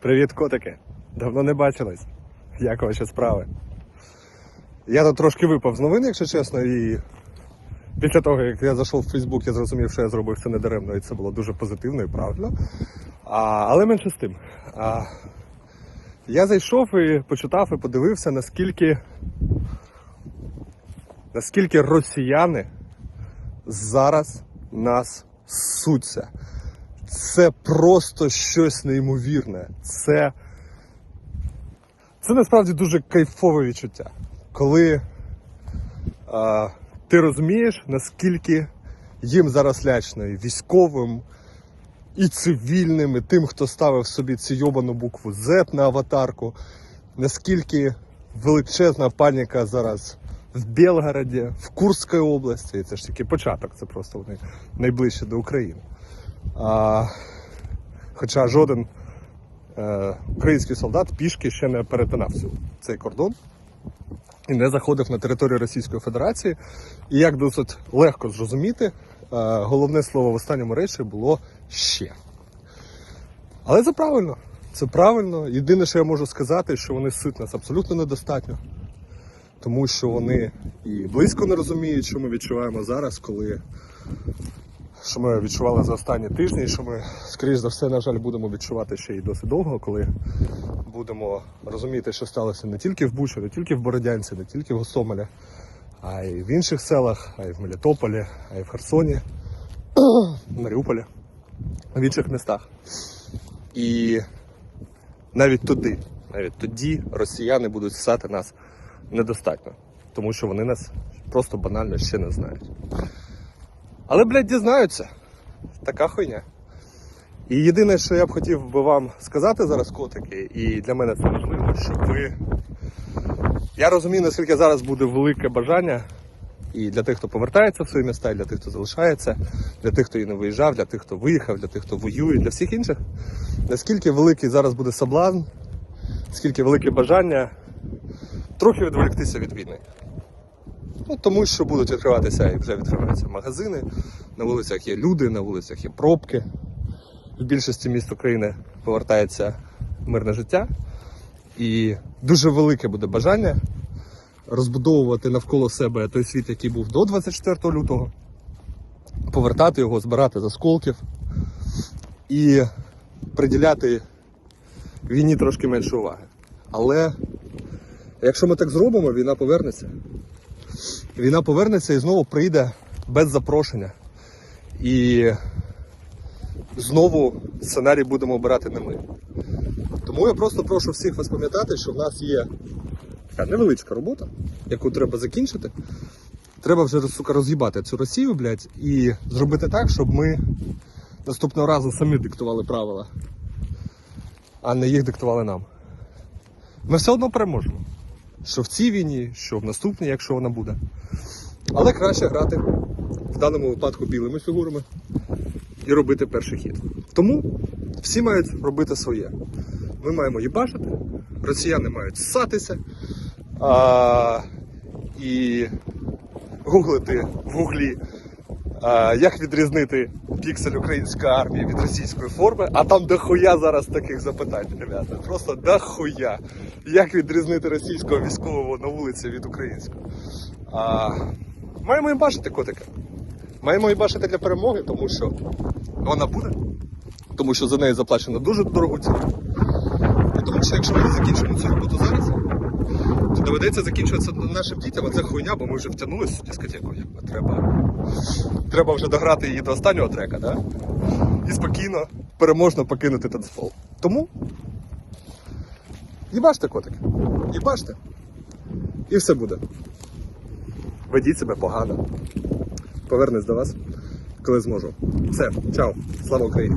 Привіт, котики! Давно не бачились. Як ваші справи? Я тут трошки випав з новин, якщо чесно, і після того, як я зайшов в Фейсбук, я зрозумів, що я зробив це недаремно, і це було дуже позитивно і правильно. А, але менше з тим. А, я зайшов і почитав і подивився, наскільки, наскільки росіяни зараз нас суться. Це просто щось неймовірне. Це, це насправді дуже кайфове відчуття. Коли а, ти розумієш, наскільки їм зараз лячно і військовим, і цивільним, і тим, хто ставив собі цю йобану букву Z на аватарку, наскільки величезна паніка зараз в Белгороді, в Курській області, і це ж тільки початок, це просто вони найближче до України. А, хоча жоден е, український солдат пішки ще не перетинав цей кордон і не заходив на територію Російської Федерації. І як досить легко зрозуміти, е, головне слово в останньому речі було ще. Але це правильно. Це правильно. Єдине, що я можу сказати, що вони сит нас абсолютно недостатньо. Тому що вони і близько не розуміють, що ми відчуваємо зараз, коли що ми відчували за останні тижні, і що ми, скоріш за все, на жаль, будемо відчувати ще й досить довго, коли будемо розуміти, що сталося не тільки в Бучі, не тільки в Бородянці, не тільки в Гостомелі, а й в інших селах, а й в Мелітополі, а й в Херсоні, в Маріуполі, в інших містах. І навіть туди, навіть тоді росіяни будуть ссати нас недостатньо, тому що вони нас просто банально ще не знають. Але, блядь, дізнаються. Така хуйня. І єдине, що я б хотів би вам сказати зараз, котики, і для мене це важливо, щоб ви. Я розумію, наскільки зараз буде велике бажання і для тих, хто повертається в свої міста, і для тих, хто залишається, для тих, хто і не виїжджав, для тих, хто виїхав, для тих, хто воює, для всіх інших. Наскільки великий зараз буде соблазн, скільки велике бажання трохи відволіктися від війни. Ну, тому що будуть відкриватися і вже відкриваються магазини, на вулицях є люди, на вулицях є пробки. В більшості міст України повертається мирне життя. І дуже велике буде бажання розбудовувати навколо себе той світ, який був до 24 лютого, повертати його, збирати з осколків і приділяти війні трошки менше уваги. Але якщо ми так зробимо, війна повернеться. Війна повернеться і знову прийде без запрошення. І знову сценарій будемо обирати не ми. Тому я просто прошу всіх вас пам'ятати, що в нас є така невеличка робота, яку треба закінчити. Треба вже сука, роз'їбати цю Росію, блядь, і зробити так, щоб ми наступного разу самі диктували правила, а не їх диктували нам. Ми все одно переможемо. Що в цій війні, що в наступній, якщо вона буде. Але краще грати в даному випадку білими фігурами і робити перший хід. Тому всі мають робити своє. Ми маємо їбашити, росіяни мають ссатися а, і гуглити в гуглі, а, як відрізнити піксель української армії від російської форми, а там дохуя зараз таких запитань, ребята. Просто дохуя. Як відрізнити російського військового на вулиці від українського? А, маємо їм бачити котика. Маємо її бачити для перемоги, тому що вона буде. Тому що за неї заплачено дуже дорогу ціну. І тому що якщо ми не закінчимо цю роботу зараз, то доведеться закінчуватися нашим дітям, а це хуйня, бо ми вже втягнулися в дискотеку. Треба, треба вже дограти її до останнього трека, да? і спокійно, переможно покинути танцпол. Тому їбаште, котик, їбаште. І все буде. Ведіть себе погано. Повернусь до вас, коли зможу. Все, чао, слава Україні!